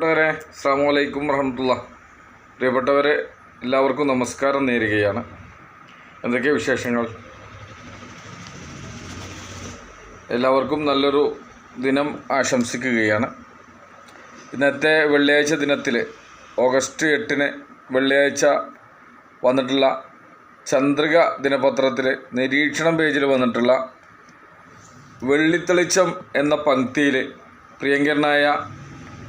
പ്രിയപ്പെട്ടവരെ അസ്സാം വലൈക്കും വറഹമത്തുള്ള. പ്രിയപ്പെട്ടവരെ എല്ലാവർക്കും നമസ്കാരം നേരുകയാണ്. എന്തൊക്കെ വിശേഷങ്ങൾ? എല്ലാവർക്കും നല്ലൊരു ദിനം ആശംസിക്കുകയാണ്. ഇന്നത്തെ വെള്ളിയാഴ്ച ദിനത്തിൽ ഓഗസ്റ്റ് എട്ടിന് വെള്ളിയാഴ്ച വന്നിട്ടുള്ള ചന്ദ്രിക ദിനപത്രത്തിൽ നിരീക്ഷണം പേജിൽ വന്നിട്ടുള്ള വെള്ളിത്തെളിച്ചം എന്ന പങ്ക്തിയിൽ പ്രിയങ്കരനായ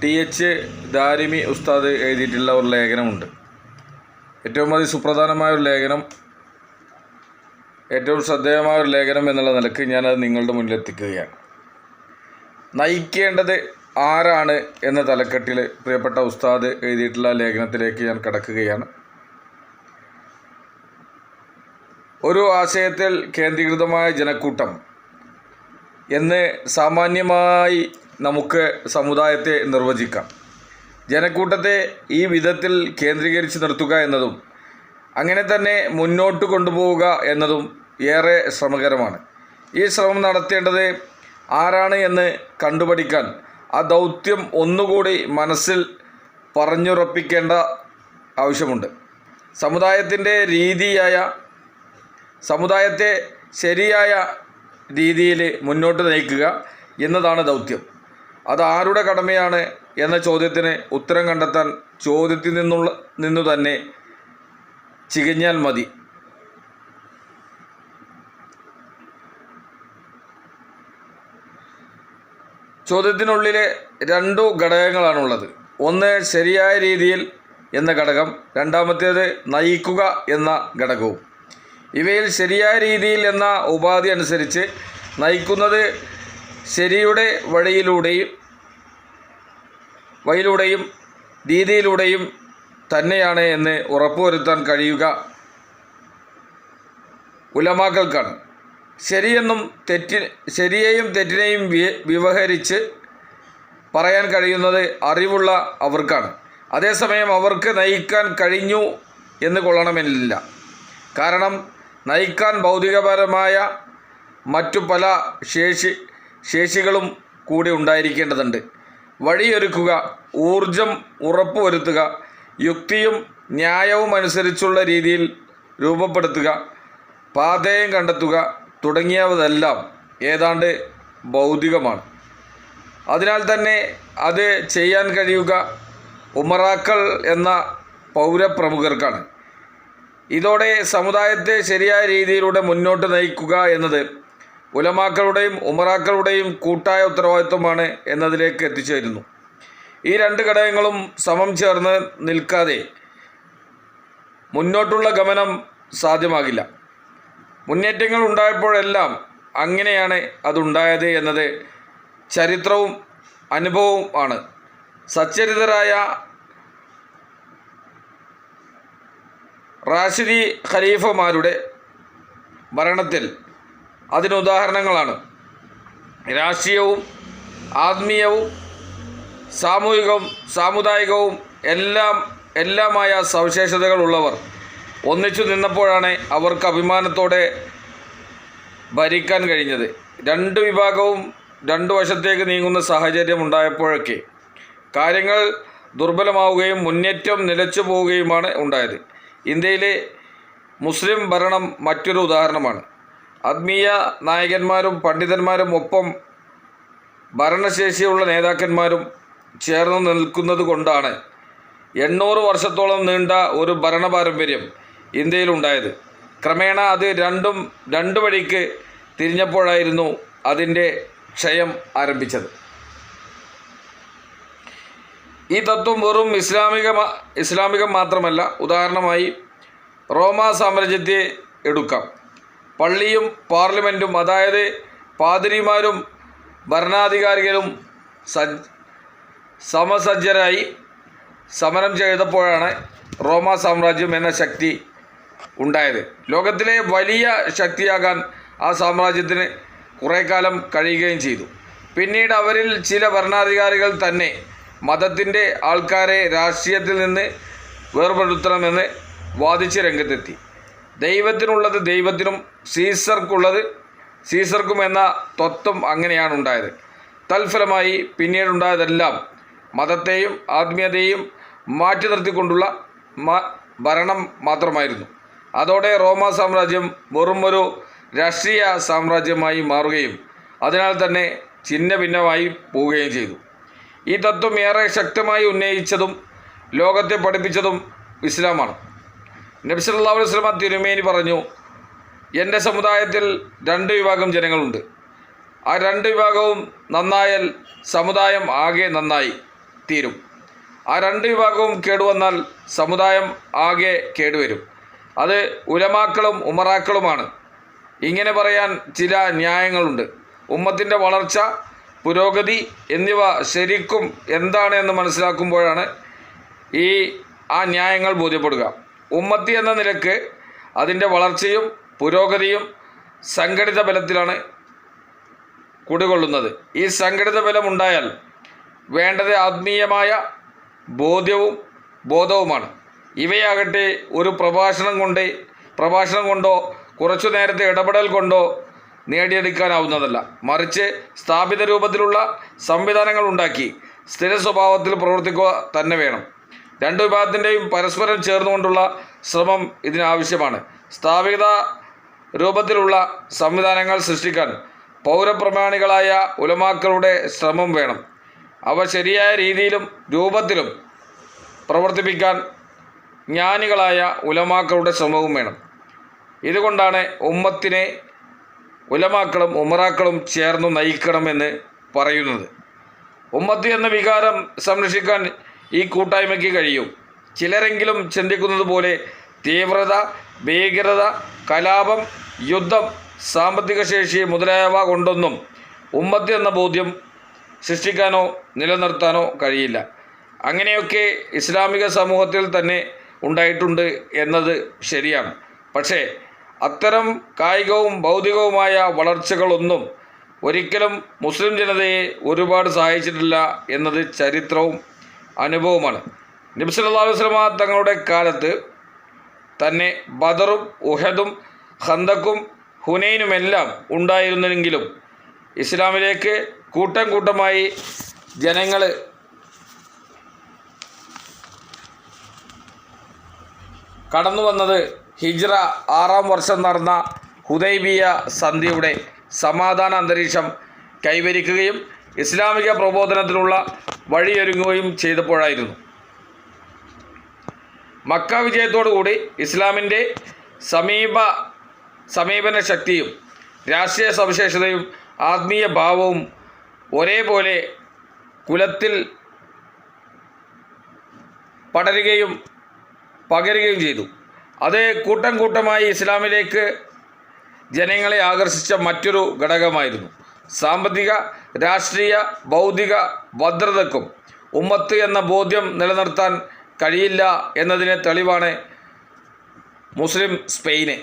ടി എച്ച് ദാരിമി ഉസ്താദ് എഴുതിയിട്ടുള്ള ഒരു ലേഖനമുണ്ട്. ഏറ്റവും അതി സുപ്രധാനമായ ഒരു ലേഖനം ഏറ്റവും ശ്രദ്ധേയമായ ഒരു ലേഖനം എന്നുള്ള നിലയ്ക്ക് ഞാനത് നിങ്ങളുടെ മുന്നിലെത്തിക്കുകയാണ് നയിക്കേണ്ടത് ആരാണ് എന്ന തലക്കെട്ടിൽ പ്രിയപ്പെട്ട ഉസ്താദ് എഴുതിയിട്ടുള്ള ലേഖനത്തിലേക്ക് ഞാൻ കടക്കുകയാണ്. ഒരു ആശയത്തിൽ കേന്ദ്രീകൃതമായ ജനക്കൂട്ടം എന്ന് സാമാന്യമായി നമുക്ക് സമുദായത്തെ നിർവചിക്കാം. ജനക്കൂട്ടത്തെ ഈ വിധത്തിൽ കേന്ദ്രീകരിച്ച് നിർത്തുക എന്നതും അങ്ങനെ തന്നെ മുന്നോട്ട് കൊണ്ടുപോവുക എന്നതും ഏറെ ശ്രമകരമാണ്. ഈ ശ്രമം നടത്തേണ്ടത് ആരാണ് എന്ന് കണ്ടുപഠിക്കാൻ ആ ദൗത്യം ഒന്നുകൂടി മനസ്സിൽ പറഞ്ഞുറപ്പിക്കേണ്ട ആവശ്യമുണ്ട്. സമുദായത്തിന്റെ രീതിയായ സമുദായത്തെ ശരിയായ രീതിയിൽ മുന്നോട്ട് നയിക്കുക എന്നതാണ് ദൗത്യം. അത് ആരുടെ കടമയാണ് എന്ന ചോദ്യത്തിന് ഉത്തരം കണ്ടെത്താൻ ചോദ്യത്തിൽ നിന്നുള്ള നിന്നു തന്നെ ചികഞ്ഞാൽ മതി. ചോദ്യത്തിനുള്ളിലെ രണ്ടു ഘടകങ്ങളാണുള്ളത്. ഒന്ന് ശരിയായ രീതിയിൽ എന്ന ഘടകം രണ്ടാമത്തേത് നയിക്കുക എന്ന ഘടകവും. ഇവയിൽ ശരിയായ രീതിയിൽ എന്ന ഉപാധി അനുസരിച്ച് നയിക്കുന്നത് ശരിയുടെ വഴിയിലൂടെയും വഴിയിലൂടെയും രീതിയിലൂടെയും തന്നെയാണ് എന്ന് ഉറപ്പുവരുത്താൻ കഴിയുക. ഉലമാക്കൾക്കാണ്. ശരിയെന്നും തെറ്റി ശരിയെയും തെറ്റിനെയും വിവഹരിച്ച് പറയാൻ കഴിയുന്നത് അറിവുള്ള അവർക്കാണ്. അതേസമയം അവർക്ക് നയിക്കാൻ കഴിഞ്ഞു എന്ന് കൊള്ളണമെന്നില്ല. കാരണം നയിക്കാൻ ഭൗതികപരമായ മറ്റു പല ശേഷി ശേഷികളും കൂടി ഉണ്ടായിരിക്കേണ്ടതുണ്ട്. വഴിയൊരുക്കുക ഊർജം ഉറപ്പുവരുത്തുക യുക്തിയും ന്യായവും അനുസരിച്ചുള്ള രീതിയിൽ രൂപപ്പെടുത്തുക പാതയം കണ്ടെത്തുക തുടങ്ങിയവതെല്ലാം ഏതാണ്ട് ഭൗതികമാണ്. അതിനാൽ തന്നെ അത് ചെയ്യാൻ കഴിയുക ഉമറാക്കൾ എന്ന പൗരപ്രമുഖർക്കാണ്. ഇതോടെ സമുദായത്തെ ശരിയായ രീതിയിലൂടെ മുന്നോട്ട് നയിക്കുക എന്നത് ഉലമാക്കളുടെയും ഉമറാക്കളുടെയും കൂട്ടായ ഉത്തരവാദിത്വമാണ് എന്നതിലേക്ക് എത്തിച്ചേരുന്നു. ഈ രണ്ട് ഘടകങ്ങളും സമം ചേർന്ന് നിൽക്കാതെ മുന്നോട്ടുള്ള ഗമനം സാധ്യമാകില്ല. മുന്നേറ്റങ്ങൾ ഉണ്ടായപ്പോഴെല്ലാം അങ്ങനെയാണ് അതുണ്ടായത് എന്നത് ചരിത്രവും അനുഭവവും ആണ്. സച്ചരിതരായ റാഷിദി ഖലീഫമാരുടെ ഭരണത്തിൽ അതിനുദാഹരണങ്ങളാണ് രാഷ്ട്രീയവും ആത്മീയവും സാമൂഹികവും സാമുദായികവും എല്ലാം എല്ലാമായ സവിശേഷതകൾ ഉള്ളവർ ഒന്നിച്ചു നിന്നപ്പോഴാണ് അവർക്ക് അഭിമാനത്തോടെ ഭരിക്കാൻ കഴിഞ്ഞത്. രണ്ട് വിഭാഗവും രണ്ടു വശത്തേക്ക് നീങ്ങുന്ന സാഹചര്യം ഉണ്ടായപ്പോഴൊക്കെ കാര്യങ്ങൾ ദുർബലമാവുകയും മുന്നേറ്റം നിലച്ചു പോവുകയുമാണ് ഉണ്ടായത്. ഇന്ത്യയിലെ മുസ്ലിം ഭരണം മറ്റൊരു ഉദാഹരണമാണ്. ആത്മീയ നായകന്മാരും പണ്ഡിതന്മാരും ഒപ്പം ഭരണശേഷിയുള്ള നേതാക്കന്മാരും ചേർന്ന് നിൽക്കുന്നത് കൊണ്ടാണ് എണ്ണൂറ് വർഷത്തോളം നീണ്ട ഒരു ഭരണ പാരമ്പര്യം ഇന്ത്യയിലുണ്ടായത്. ക്രമേണ അത് രണ്ടും രണ്ട് വഴിക്ക് തിരിഞ്ഞപ്പോഴായിരുന്നു അതിന്റെ ക്ഷയം ആരംഭിച്ചത്. ഈ തത്വം വെറും ഇസ്ലാമിക ഇസ്ലാമികം മാത്രമല്ല. ഉദാഹരണമായി റോമ സാമ്രാജ്യത്തെ എടുക്കാം. പള്ളിയും പാർലമെന്റും അതായത് പാതിരിമാരും ഭരണാധികാരികളും സജ് സമസജ്ജരായി സമരം ചെയ്തപ്പോഴാണ് റോമ സാമ്രാജ്യം എന്ന ശക്തി ഉണ്ടായത്. ലോകത്തിലെ വലിയ ശക്തിയാകാൻ ആ സാമ്രാജ്യത്തിന് കുറേ കാലം കഴിയുകയും ചെയ്തു. പിന്നീട് അവരിൽ ചില ഭരണാധികാരികൾ തന്നെ മതത്തിന്റെ ആൾക്കാരെ രാഷ്ട്രീയത്തിൽ നിന്ന് വേർപെടുത്തണമെന്ന് വാദിച്ച് രംഗത്തെത്തി. ദൈവത്തിനുള്ളത് ദൈവത്തിനും സീസർക്കുള്ളത് സീസർക്കും എന്ന തത്വം അങ്ങനെയാണ് ഉണ്ടായത്. തൽഫലമായി പിന്നീടുണ്ടായതെല്ലാം മതത്തെയും ആത്മീയതയെയും മാറ്റി നിർത്തിക്കൊണ്ടുള്ള ഭരണം മാത്രമായിരുന്നു. അതോടെ റോമ സാമ്രാജ്യം വെറും ഒരു രാഷ്ട്രീയ സാമ്രാജ്യമായി മാറുകയും അതിനാൽ തന്നെ ഛിന്ന ഭിന്നമായി പോവുകയും ചെയ്തു. ഈ തത്വം ഏറെ ശക്തമായി ഉന്നയിച്ചതും ലോകത്തെ പഠിപ്പിച്ചതും ഇസ്ലാമാണ്. നബി സല്ലല്ലാഹു അലൈഹി വസല്ലമ തിരുമേനി പറഞ്ഞു എന്റെ സമുദായത്തിൽ രണ്ട് വിഭാഗം ജനങ്ങളുണ്ട്. ആ രണ്ട് വിഭാഗവും നന്നായാൽ സമുദായം ആകെ നന്നായി തീരും. ആ രണ്ട് വിഭാഗവും കേടുവന്നാൽ സമുദായം ആകെ കേടുവരും അത് ഉലമാക്കളും ഉമറാക്കളുമാണ്. ഇങ്ങനെ പറയാൻ ചില ന്യായങ്ങളുണ്ട്. ഉമ്മത്തിന്റെ വളർച്ച പുരോഗതി എന്നിവ ശരിക്കും എന്താണ് എന്ന് മനസ്സിലാക്കുമ്പോഴാണ് ഈ ആ ന്യായങ്ങൾ ബോധ്യപ്പെടുക. ഉമ്മത്തി എന്ന നിലയ്ക്ക് അതിന്റെ വളർച്ചയും പുരോഗതിയും സംഘടിത ബലത്തിലാണ് കുടികൊള്ളുന്നത്. ഈ സംഘടിത ബലമുണ്ടായാൽ വേണ്ടത് ആത്മീയമായ ബോധ്യവും ബോധവുമാണ്. ഇവയാകട്ടെ ഒരു പ്രഭാഷണം കൊണ്ട് പ്രഭാഷണം കൊണ്ടോ കുറച്ചു നേരത്തെ ഇടപെടൽ കൊണ്ടോ നേടിയെടുക്കാനാവുന്നതല്ല. മറിച്ച് സ്ഥാപിത രൂപത്തിലുള്ള സംവിധാനങ്ങൾ ഉണ്ടാക്കി സ്ഥിര സ്വഭാവത്തിൽ പ്രവർത്തിക്കുക തന്നെ വേണം. രണ്ട് വിഭാഗത്തിന്റെയും പരസ്പരം ചേർന്നുകൊണ്ടുള്ള ശ്രമം ഇതിനാവശ്യമാണ്. സ്ഥാപിത രൂപത്തിലുള്ള സംവിധാനങ്ങൾ സൃഷ്ടിക്കാൻ പൗരപ്രമാണികളായ ഉലമാക്കളുടെ ശ്രമം വേണം. അവ ശരിയായ രീതിയിലും രൂപത്തിലും പ്രവർത്തിപ്പിക്കാൻ ജ്ഞാനികളായ ഉലമാക്കളുടെ ശ്രമവും വേണം. ഇതുകൊണ്ടാണ് ഉമ്മത്തിനെ ഉലമാക്കളും ഉമറാക്കളും ചേർന്ന് നയിക്കണമെന്ന് പറയുന്നത്. ഉമ്മത്ത് എന്ന വികാരം സംരക്ഷിക്കാൻ ഈ കൂട്ടായ്മയ്ക്ക് കഴിയും. ചിലരെങ്കിലും ചിന്തിക്കുന്നത് പോലെ തീവ്രത ഭീകരത കലാപം യുദ്ധം സാമ്പത്തിക ശേഷി മുതലായവ കൊണ്ടൊന്നും ഉമ്മത്തി എന്ന ബോധ്യം സൃഷ്ടിക്കാനോ നിലനിർത്താനോ കഴിയില്ല. അങ്ങനെയൊക്കെ ഇസ്ലാമിക സമൂഹത്തിൽ തന്നെ ഉണ്ടായിട്ടുണ്ട് എന്നത് ശരിയാണ്. പക്ഷേ അത്തരം കായികവും ഭൗതികവുമായ വളർച്ചകളൊന്നും ഒരിക്കലും മുസ്ലിം ജനതയെ ഒരുപാട് സഹായിച്ചിട്ടില്ല എന്നത് ചരിത്രവും അനുഭവമാണ്. നബി സല്ലല്ലാഹു അലൈഹി തങ്ങളുടെ കാലത്ത് തന്നെ ബദറും ഉഹദും ഹന്തക്കും ഹുനൈനുമെല്ലാം ഉണ്ടായിരുന്നെങ്കിലും ഇസ്ലാമിലേക്ക് കൂട്ടം കൂട്ടമായി ജനങ്ങൾ കടന്നു വന്നത് ഹിജ്റ ആറാം വർഷം നടന്ന ഹുദൈബിയ സന്ധിയുടെ സമാധാന അന്തരീക്ഷം കൈവരിക്കുകയും ഇസ്ലാമിക പ്രബോധനത്തിനുള്ള വഴിയൊരുങ്ങുകയും ചെയ്തപ്പോഴായിരുന്നു. മക്ക വിജയത്തോടുകൂടി ഇസ്ലാമിന്റെ സമീപ സമീപന ശക്തിയും രാഷ്ട്രീയ സവിശേഷതയും ആത്മീയ ഭാവവും ഒരേപോലെ കുലത്തിൽ പടരുകയും പകരുകയും ചെയ്തു. അത് കൂട്ടം കൂട്ടമായി ഇസ്ലാമിലേക്ക് ജനങ്ങളെ ആകർഷിച്ച മറ്റൊരു ഘടകമായിരുന്നു. സാമ്പത്തിക രാഷ്ട്രീയ ബൗദ്ധിക ഭദ്രതക്കും ഉമ്മത്ത് എന്ന ബോധ്യം നിലനിർത്താൻ കഴിയില്ല എന്നതിന് തെളിവാണ് മുസ്ലിം സ്പെയിന്.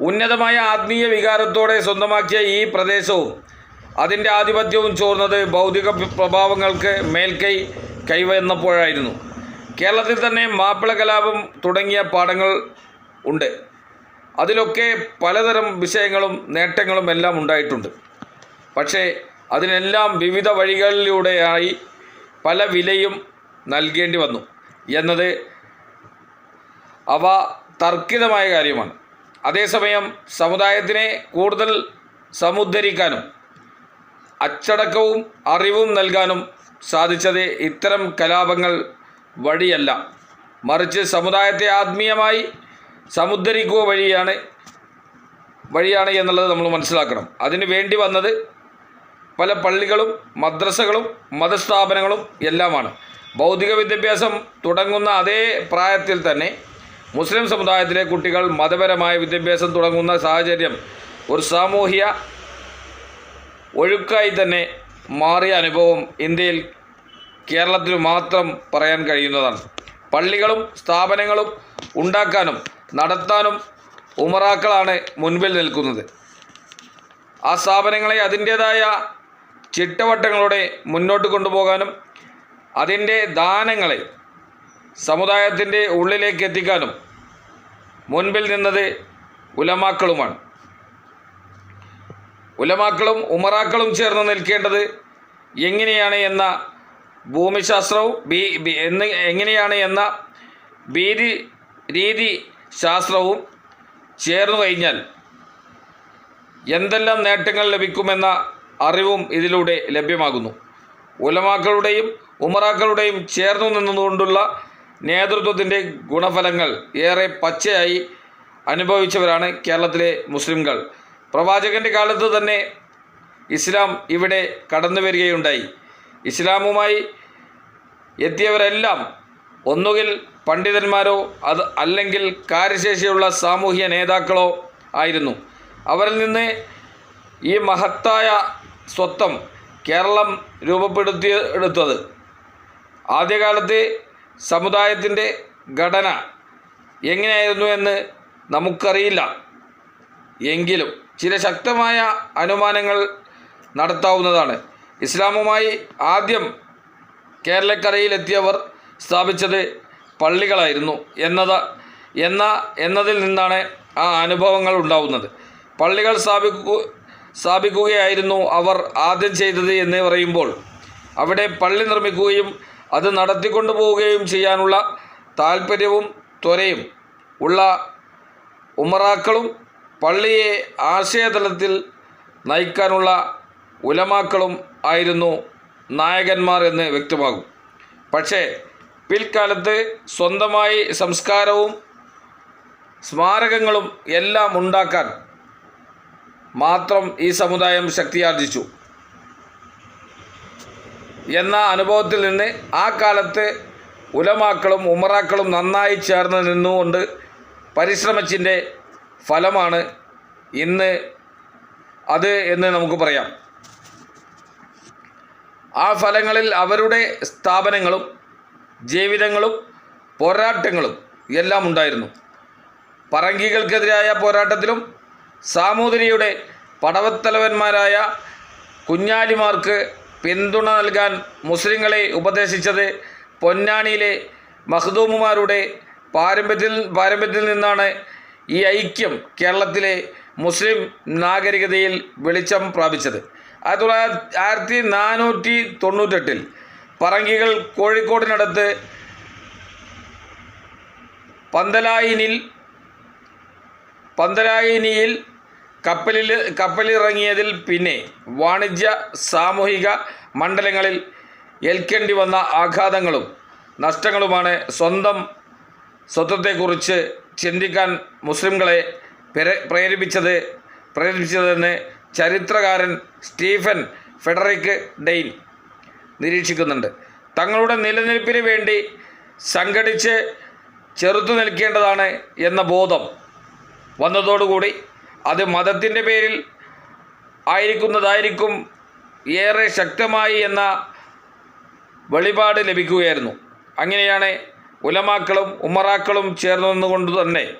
ഉന്നതമായ ആത്മീയ വികാരത്തോടെ സ്വന്തമാക്കിയ ഈ പ്രദേശവും അതിന്റെ ആധിപത്യവും ചോർന്നത് ഭൗതിക പ്രഭാവങ്ങൾക്ക് മേൽക്കൈ കൈവന്നപ്പോഴായിരുന്നു. കേരളത്തിൽ തന്നെ മാപ്പിള കലാപം തുടങ്ങിയ പാഠങ്ങൾ ഉണ്ട്. അതിലൊക്കെ പലതരം വിഷയങ്ങളും നേട്ടങ്ങളും എല്ലാം ഉണ്ടായിട്ടുണ്ട്. പക്ഷേ അതിനെല്ലാം വിവിധ വഴികളിലൂടെയായി പല വിലയും നൽകേണ്ടി വന്നു എന്നത് അവ തർക്കിതമായ കാര്യമാണ്. അതേസമയം സമുദായത്തിനെ കൂടുതൽ സമുദ്ധരിക്കാനും അച്ചടക്കവും അറിവും നൽകാനും സാധിച്ചത് ഇത്തരം കലാപങ്ങൾ വഴിയല്ല. മറിച്ച് സമുദായത്തെ ആത്മീയമായി സമുദ്ധരിക്കുക വഴിയാണ് വഴിയാണ് എന്നുള്ളത് നമ്മൾ മനസ്സിലാക്കണം. അതിന് വേണ്ടി വന്നത് പല പള്ളികളും മദ്രസകളും മതസ്ഥാപനങ്ങളും എല്ലാമാണ്. ഭൗതിക വിദ്യാഭ്യാസം തുടങ്ങുന്ന അതേ പ്രായത്തിൽ തന്നെ മുസ്ലിം സമുദായത്തിലെ കുട്ടികൾ മതപരമായ വിദ്യാഭ്യാസം തുടങ്ങുന്ന സാഹചര്യം ഒരു സാമൂഹ്യ ഒഴുക്കായി തന്നെ മാറിയ അനുഭവം ഇന്ത്യയിൽ കേരളത്തിൽ മാത്രം പറയാൻ കഴിയുന്നതാണ്. പള്ളികളും സ്ഥാപനങ്ങളും ഉണ്ടാക്കാനും നടത്താനും ഉമറാക്കളാണ് മുൻപിൽ നിൽക്കുന്നത്. ആ സ്ഥാപനങ്ങളെ അതിന്റേതായ ചിട്ടവട്ടങ്ങളോടെ മുന്നോട്ട് കൊണ്ടുപോകാനും അതിന്റെ ദാനങ്ങളെ സമുദായത്തിന്റെ ഉള്ളിലേക്ക് എത്തിക്കാനും മുൻപിൽ നിന്നത് ഉലമാക്കളുമാണ്. ഉലമാക്കളും ഉമറാക്കളും ചേർന്ന് നിൽക്കേണ്ടത് എങ്ങനെയാണ് എന്ന ഭൂമിശാസ്ത്രവും ബി എന്ന് എങ്ങനെയാണ് എന്ന ഭീതി രീതി ശാസ്ത്രവും ചേർന്നു കഴിഞ്ഞാൽ എന്തെല്ലാം നേട്ടങ്ങൾ ലഭിക്കുമെന്ന അറിവും ഇതിലൂടെ ലഭ്യമാകുന്നു. ഉലമാക്കളുടെയും ഉമറാക്കളുടെയും ചേർന്നു നിന്നുകൊണ്ടുള്ള നേതൃത്വത്തിന്റെ ഗുണഫലങ്ങൾ ഏറെ പച്ചയായി അനുഭവിച്ചവരാണ് കേരളത്തിലെ മുസ്ലിംകൾ. പ്രവാചകന്റെ കാലത്ത് തന്നെ ഇസ്ലാം ഇവിടെ കടന്നു വരികയുണ്ടായി. ഇസ്ലാമുമായി എത്തിയവരെല്ലാം ഒന്നുകിൽ പണ്ഡിതന്മാരോ അത് അല്ലെങ്കിൽ കാര്യശേഷിയുള്ള സാമൂഹ്യ നേതാക്കളോ ആയിരുന്നു. അവരിൽ നിന്ന് ഈ മഹത്തായ സ്വത്വം കേരളം രൂപപ്പെടുത്തിയ എടുത്തത് ആദ്യകാലത്ത് സമുദായത്തിന്റെ ഘടന എങ്ങനെയായിരുന്നു എന്ന് നമുക്കറിയില്ല. എങ്കിലും ചില ശക്തമായ അനുമാനങ്ങൾ നടത്താവുന്നതാണ്. ഇസ്ലാമുമായി ആദ്യം കേരളക്കരയിലെത്തിയവർ സ്ഥാപിച്ചത് പള്ളികളായിരുന്നു എന്നത് എന്ന എന്നതിൽ നിന്നാണ് ആ അനുഭവങ്ങൾ ഉണ്ടാവുന്നത്. പള്ളികൾ സ്ഥാപിക്കു സ്ഥാപിക്കുകയായിരുന്നു അവർ ആദ്യം ചെയ്തത് എന്ന് പറയുമ്പോൾ. അവിടെ പള്ളി നിർമ്മിക്കുകയും അത് നടത്തിക്കൊണ്ടു പോവുകയും ചെയ്യാനുള്ള താല്പര്യവും ത്വരയും ഉള്ള ഉമറാക്കളും പള്ളിയെ ആശയതലത്തിൽ നയിക്കാനുള്ള ഉലമാക്കളും ആയിരുന്നു നായകന്മാർ എന്ന് വ്യക്തമാകും. പക്ഷേ പിൽക്കാലത്ത് സ്വന്തമായി സംസ്കാരവും സ്മാരകങ്ങളും എല്ലാം ഉണ്ടാക്കാൻ മാത്രം ഈ സമുദായം ശക്തിയാർജിച്ചു. എന്ന അനുഭവത്തിൽ നിന്ന് ആ കാലത്ത് ഉലമാക്കളും ഉമറാക്കളും നന്നായി ചേർന്ന് നിന്നുകൊണ്ട് പരിശ്രമിച്ചിന്റെ ഫലമാണ് ഇന്ന് അത് എന്ന് നമുക്ക് പറയാം. ആ ഫലങ്ങളിൽ അവരുടെ സ്ഥാപനങ്ങളും ജീവിതങ്ങളും പോരാട്ടങ്ങളും എല്ലാം ഉണ്ടായിരുന്നു. പറങ്കികൾക്കെതിരായ പോരാട്ടത്തിലും സാമൂതിരിയുടെ പടവത്തലവന്മാരായ കുഞ്ഞാലിമാർക്ക് പിന്തുണ നൽകാൻ മുസ്ലിങ്ങളെ ഉപദേശിച്ചത് പൊന്നാനിയിലെ മഖ്ദൂമുമാരുടെ പാരമ്പര്യത്തിൽ പാരമ്പര്യത്തിൽ നിന്നാണ് ഈ ഐക്യം കേരളത്തിലെ മുസ്ലിം നാഗരികതയിൽ വെളിച്ചം പ്രാപിച്ചത്. ആയിരത്തി തൊള്ളായിരത്തി ആയിരത്തി നാനൂറ്റി തൊണ്ണൂറ്റെട്ടിൽ പറങ്കികൾ കോഴിക്കോടിനടുത്ത് പന്തലായിനിൽ പന്തലായിനിയിൽ കപ്പലിൽ കപ്പലിറങ്ങിയതിൽ പിന്നെ വാണിജ്യ സാമൂഹിക മണ്ഡലങ്ങളിൽ ഏൽക്കേണ്ടി വന്ന ആഘാതങ്ങളും നഷ്ടങ്ങളുമാണ് സ്വന്തം സ്വത്വത്തെക്കുറിച്ച് ചിന്തിക്കാൻ മുസ്ലിംകളെ പ്രേ- പ്രേരിപ്പിച്ചത് പ്രേരിപ്പിച്ചതെന്ന് ചരിത്രകാരൻ സ്റ്റീഫൻ ഫെഡറിക് ഡെയിൻ നിരീക്ഷിക്കുന്നുണ്ട്. തങ്ങളുടെ നിലനിൽപ്പിന് വേണ്ടി സംഘടിച്ച് ചെറുത്തു നിൽക്കേണ്ടതാണ് എന്ന ബോധം വന്നതോടുകൂടി അത് മതത്തിന്റെ പേരിൽ ആയിരിക്കുന്നതായിരിക്കും ഏറെ ശക്തമായി എന്ന വെളിപാട് ലഭിക്കുകയായിരുന്നു. അങ്ങനെയാണ് ഉലമാക്കളും ഉമറാക്കളും ചേർന്ന് നിന്നുകൊണ്ട് തന്നെ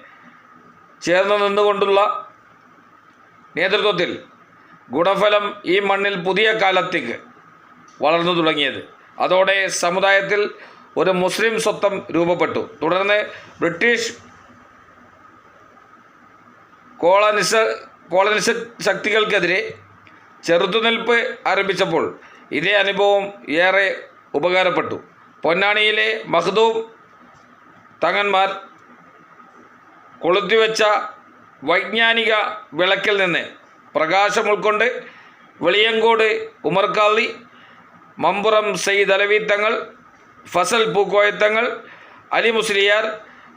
ചേർന്ന് നിന്നുകൊണ്ടുള്ള നേതൃത്വത്തിൽ ഗുണഫലം ഈ മണ്ണിൽ പുതിയ കാലത്തേക്ക് വളർന്നു തുടങ്ങിയത്. അതോടെ സമുദായത്തിൽ ഒരു മുസ്ലിം സ്വത്വം രൂപപ്പെട്ടു. തുടർന്ന് ബ്രിട്ടീഷ് കോളനിസ കോളനിസ ശക്തികൾക്കെതിരെ ചെറുത്തുനിൽപ്പ് ആരംഭിച്ചപ്പോൾ ഇതേ അനുഭവം ഏറെ ഉപകാരപ്പെട്ടു. പൊന്നാണിയിലെ മഹ്ദൂം തങ്ങന്മാർ കൊളുത്തിവെച്ച വൈജ്ഞാനിക വിളക്കിൽ നിന്ന് പ്രകാശം ഉൾക്കൊണ്ട് വെളിയങ്കോട് ഉമർക്കാളി മമ്പുറം സയ്യിദ് അലവി തങ്ങൾ ഫസൽ പൂക്കോയത്തങ്ങൾ അലി മുസ്ലിയാർ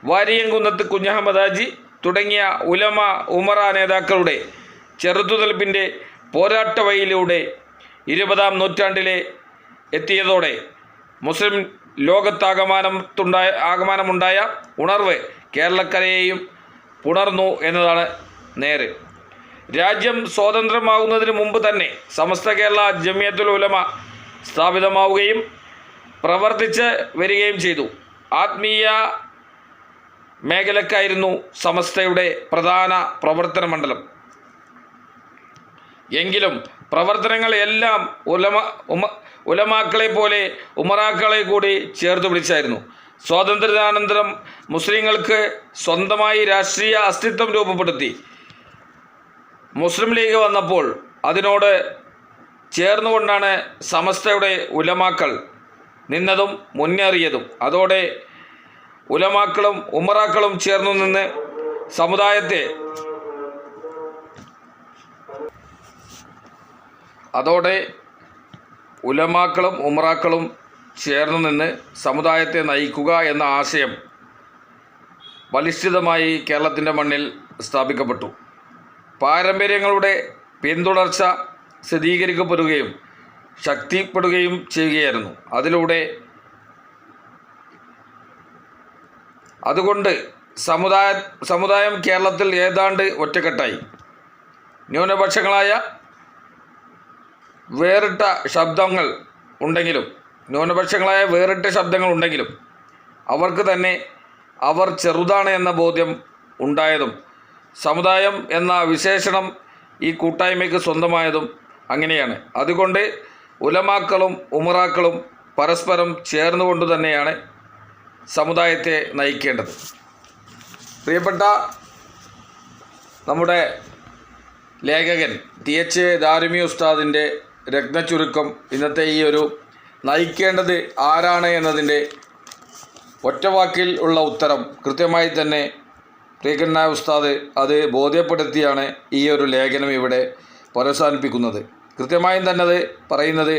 വാരിയംകുന്നത്ത് കുഞ്ഞഹമ്മദ് ഹാജി തുടങ്ങിയ ഉലമ ഉമറ നേതാക്കളുടെ ചെറുതുതൽപ്പിന്റെ പോരാട്ട വഴിയിലൂടെ ഇരുപതാം നൂറ്റാണ്ടിലെ എത്തിയതോടെ മുസ്ലിം ലോകത്താകമാനത്തുണ്ടായ ആകമാനമുണ്ടായ ഉണർവ് കേരളക്കരയെയും പുണർന്നു എന്നതാണ് നേര്. രാജ്യം സ്വതന്ത്രമാകുന്നതിന് മുമ്പ് തന്നെ സമസ്ത കേരള ജമിയത്തുൽ ഉലമ സ്ഥാപിതമാവുകയും പ്രവർത്തിച്ച് വരികയും ചെയ്തു. ആത്മീയ മേഖലക്കായിരുന്നു സമസ്തയുടെ പ്രധാന പ്രവർത്തന മണ്ഡലം. എങ്കിലും പ്രവർത്തനങ്ങളെല്ലാം ഉലമ ഉമ ഉലമാക്കളെ പോലെ ഉമറാക്കളെ കൂടി ചേർത്ത് പിടിച്ചായിരുന്നു. സ്വാതന്ത്ര്യാനന്തരം മുസ്ലിങ്ങൾക്ക് സ്വന്തമായി രാഷ്ട്രീയ അസ്തിത്വം രൂപപ്പെടുത്തി. മുസ്ലിം ലീഗ് വന്നപ്പോൾ അതിനോട് ചേർന്നുകൊണ്ടാണ് സമസ്തയുടെ ഉലമാക്കൾ നിന്നതും മുന്നേറിയതും. അതോടെ ഉലമാക്കളും ഉമറാക്കളും ചേർന്നു നിന്ന് സമുദായത്തെ അതോടെ ഉലമാക്കളും ഉമറാക്കളും ചേർന്ന് നിന്ന് സമുദായത്തെ നയിക്കുക എന്ന ആശയം ബലിഷ്ഠിതമായി കേരളത്തിന്റെ മണ്ണിൽ സ്ഥാപിക്കപ്പെട്ടു. പാരമ്പര്യങ്ങളുടെ പിന്തുടർച്ച സ്ഥിരീകരിക്കപ്പെടുകയും ശക്തിപ്പെടുകയും ചെയ്യുകയായിരുന്നു. അതിലൂടെ അതുകൊണ്ട് സമുദായ സമുദായം കേരളത്തിൽ ഏതാണ്ട് ഒറ്റക്കെട്ടായി. ന്യൂനപക്ഷങ്ങളായ വേറിട്ട ശബ്ദങ്ങൾ ഉണ്ടെങ്കിലും ന്യൂനപക്ഷങ്ങളായ വേറിട്ട ശബ്ദങ്ങൾ ഉണ്ടെങ്കിലും അവർക്ക് തന്നെ അവർ ചെറുതാണ് എന്ന ബോധ്യം ഉണ്ടായതും സമുദായം എന്ന വിശേഷണം ഈ കൂട്ടായ്മയ്ക്ക് സ്വന്തമായതും അങ്ങനെയാണ്. അതുകൊണ്ട് ഉലമാക്കളും ഉമറാക്കളും പരസ്പരം ചേർന്നുകൊണ്ട് തന്നെയാണ് സമുദായത്തെ നയിക്കേണ്ടത്. പ്രിയപ്പെട്ട നമ്മുടെ ലേഖകൻ ടി എച്ച് ദാരുമി ഉസ്താദിന്റെ രത്നച്ചുരുക്കം ഇന്നത്തെ ഈ ഒരു നയിക്കേണ്ടത് ആരാണ് എന്നതിന്റെ ഒറ്റവാക്കിൽ ഉള്ള ഉത്തരം കൃത്യമായി തന്നെ പ്രിയകണ്ണ ഉസ്താദ് അത് ബോധ്യപ്പെടുത്തിയാണ് ഈ ഒരു ലേഖനം ഇവിടെ പുനസാനിപ്പിക്കുന്നത് കൃത്യമായും തന്നെ അത് പറയുന്നത്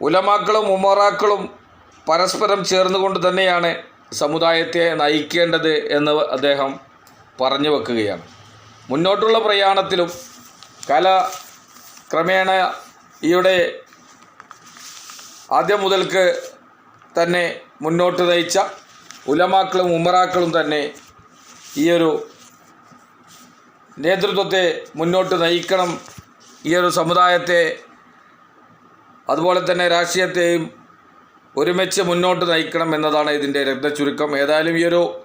ഉലമാക്കളും ഉമറാക്കളും പരസ്പരം ചേർന്നുകൊണ്ട് തന്നെയാണ് സമുദായത്തെ നയിക്കേണ്ടത് എന്ന് അദ്ദേഹം പറഞ്ഞു വെക്കുകയാണ്. മുന്നോട്ടുള്ള പ്രയാണത്തിലും കല ക്രമേണ ഈയുടെ ആദ്യം മുതൽക്ക് തന്നെ മുന്നോട്ട് നയിച്ച ഉലമാക്കളും ഉമറാക്കളും തന്നെ ഈയൊരു നേതൃത്വത്തെ മുന്നോട്ട് നയിക്കണം ഈയൊരു സമുദായത്തെ അതുപോലെ തന്നെ രാഷ്ട്രീയത്തെയും ഒരുമിച്ച് മുന്നോട്ട് നയിക്കണം എന്നതാണ് ഇതിന്റെ രക്തചുരുക്കം ഏതായാലും ഈയൊരു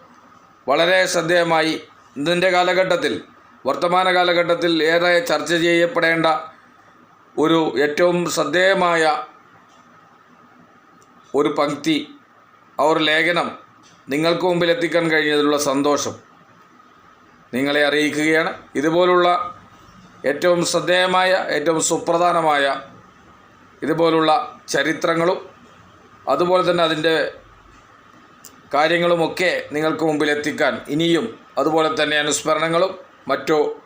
വളരെ ശ്രദ്ധേയമായി ഇതിന്റെ കാലഘട്ടത്തിൽ വർത്തമാന കാലഘട്ടത്തിൽ ഏറെ ചർച്ച ചെയ്യപ്പെടേണ്ട ഒരു ഏറ്റവും ശ്രദ്ധേയമായ ഒരു പങ്ക്തി ആ ഒരു ലേഖനം നിങ്ങൾക്ക് മുമ്പിൽ എത്തിക്കാൻ കഴിഞ്ഞതിലുള്ള സന്തോഷം നിങ്ങളെ അറിയിക്കുകയാണ്. ഇതുപോലുള്ള ഏറ്റവും ശ്രദ്ധേയമായ ഏറ്റവും സുപ്രധാനമായ ഇതുപോലുള്ള ചരിത്രങ്ങളും അതുപോലെ തന്നെ അതിന്റെ കാര്യങ്ങളുമൊക്കെ നിങ്ങൾക്ക് മുമ്പിൽ എത്തിക്കാൻ ഇനിയും അതുപോലെ തന്നെ അനുസ്മരണങ്ങളും മറ്റു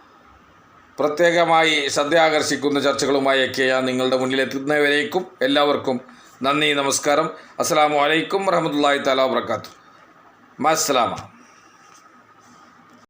പ്രത്യേകമായി ശ്രദ്ധ ആകർഷിക്കുന്ന ചർച്ചകളുമായൊക്കെ ഞാൻ നിങ്ങളുടെ മുന്നിൽ എത്തുന്നവരേക്കും എല്ലാവർക്കും നന്ദി നമസ്കാരം. അസ്സാം വലൈക്കും വറഹമത്തല്ലാഹി തലാ വാത്തു മസ്സലാമ